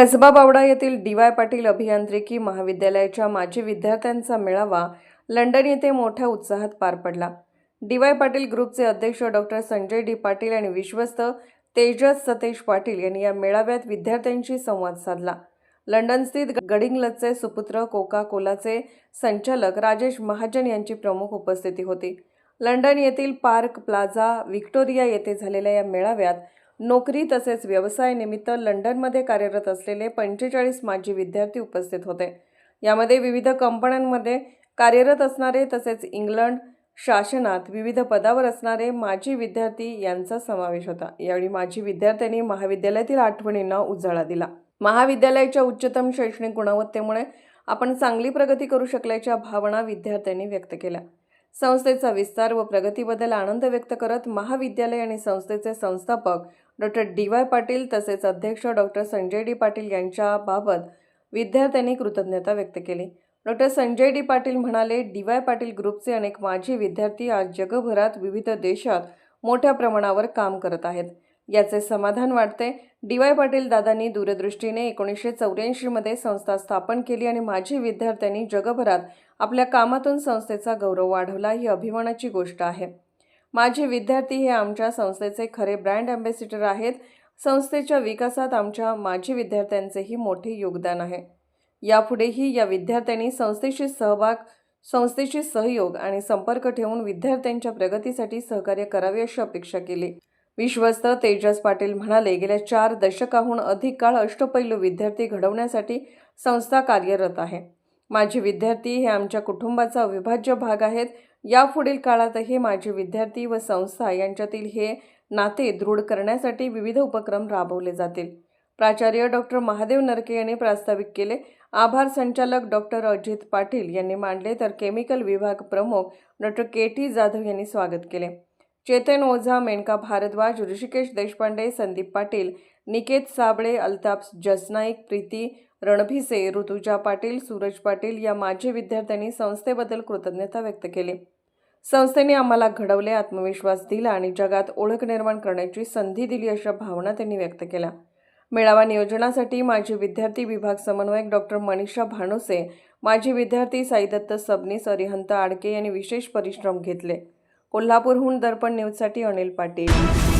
कसबा बावडा येथील D Y Patil अभियांत्रिकी महाविद्यालयाच्या माजी विद्यार्थ्यांचा मेळावा लंडन येथे मोठ्या उत्साहात पार पडला. डी वाय पाटील ग्रुपचे अध्यक्ष डॉक्टर संजय डी पाटील आणि विश्वस्त तेजस सतेश पाटील यांनी या मेळाव्यात विद्यार्थ्यांशी संवाद साधला. लंडनस्थित गडिंगलचे सुपुत्र कोका कोलाचे संचालक राजेश महाजन यांची प्रमुख उपस्थिती होती. लंडन येथील पार्क प्लाझा व्हिक्टोरिया येथे झालेल्या या मेळाव्यात नोकरी तसेच व्यवसाय निमित्त लंडनमध्ये कार्यरत असलेले पंचेचाळीस माजी विद्यार्थी उपस्थित होते. यामध्ये विविध कंपन्यांमध्ये कार्यरत असणारे तसेच इंग्लंड शासनात विविध पदावर असणारे माजी विद्यार्थी यांचा समावेश होता. यावेळी माजी विद्यार्थ्यांनी महाविद्यालयातील आठवणींना उजाळा दिला. महाविद्यालयाच्या उच्चतम शैक्षणिक गुणवत्तेमुळे आपण चांगली प्रगती करू शकल्याच्या भावना विद्यार्थ्यांनी व्यक्त केल्या. संस्थेचा विस्तार व प्रगतीबद्दल आनंद व्यक्त करत महाविद्यालय आणि संस्थेचे संस्थापक डॉक्टर डी वाय पाटील तसेच अध्यक्ष डॉक्टर संजय डी पाटील यांच्याबाबत विद्यार्थ्यांनी कृतज्ञता व्यक्त केली. डॉक्टर संजय डी पाटील म्हणाले डी वाय पाटील ग्रुपचे अनेक माजी विद्यार्थी आज जगभरात विविध देशात मोठ्या प्रमाणावर काम करत आहेत. याचे समाधान वाटते. डी वाय पाटील दादांनी दूरदृष्टीने एकोणीसशे चौऱ्याऐंशीमध्ये संस्था स्थापन केली आणि माजी विद्यार्थ्यांनी जगभरात आपल्या कामातून संस्थेचा गौरव वाढवला ही अभिमानाची गोष्ट आहे. माझे विद्यार्थी हे आमच्या संस्थेचे खरे ब्रँड अँबॅसिडर आहेत. संस्थेच्या विकासात आमच्या माजी विद्यार्थ्यांचेही मोठे योगदान आहे. यापुढेही या विद्यार्थ्यांनी संस्थेशी सहभाग संस्थेशी सहयोग आणि संपर्क ठेवून विद्यार्थ्यांच्या प्रगतीसाठी सहकार्य करावे अशी अपेक्षा केली. विश्वस्त तेजस पाटील म्हणाले गेल्या चार दशकाहून अधिक काळ अष्टपैलू विद्यार्थी घडवण्यासाठी संस्था कार्यरत आहे. माझे विद्यार्थी हे आमच्या कुटुंबाचा अविभाज्य भाग आहेत. यापुढील काळातही माझे विद्यार्थी व संस्था यांच्यातील हे नाते दृढ करण्यासाठी विविध उपक्रम राबवले जातील. प्राचार्य डॉक्टर महादेव नरके यांनी प्रास्ताविक केले. आभार संचालक डॉक्टर अजित पाटील यांनी मांडले. तर केमिकल विभाग प्रमुख डॉक्टर के टी जाधव यांनी स्वागत केले. चेतन ओझा मेनका भारद्वाज ऋषिकेश देशपांडे संदीप पाटील निकेत साबळे अल्ताफ जसनाईक प्रीती रणभिसे ऋतुजा पाटील सूरज पाटील या माजी विद्यार्थ्यांनी संस्थेबद्दल कृतज्ञता व्यक्त केली. संस्थेने आम्हाला घडवले आत्मविश्वास दिला आणि जगात ओळख निर्माण करण्याची संधी दिली अशा भावना त्यांनी व्यक्त केल्या. मेळावा नियोजनासाठी माजी विद्यार्थी विभाग समन्वयक डॉक्टर मनीषा भानुसे माजी विद्यार्थी साईदत्त सबनीस अरिहंत आडके यांनी विशेष परिश्रम घेतले. कोल्हापूरहून दर्पण न्यूजसाठी अनिल पाटील.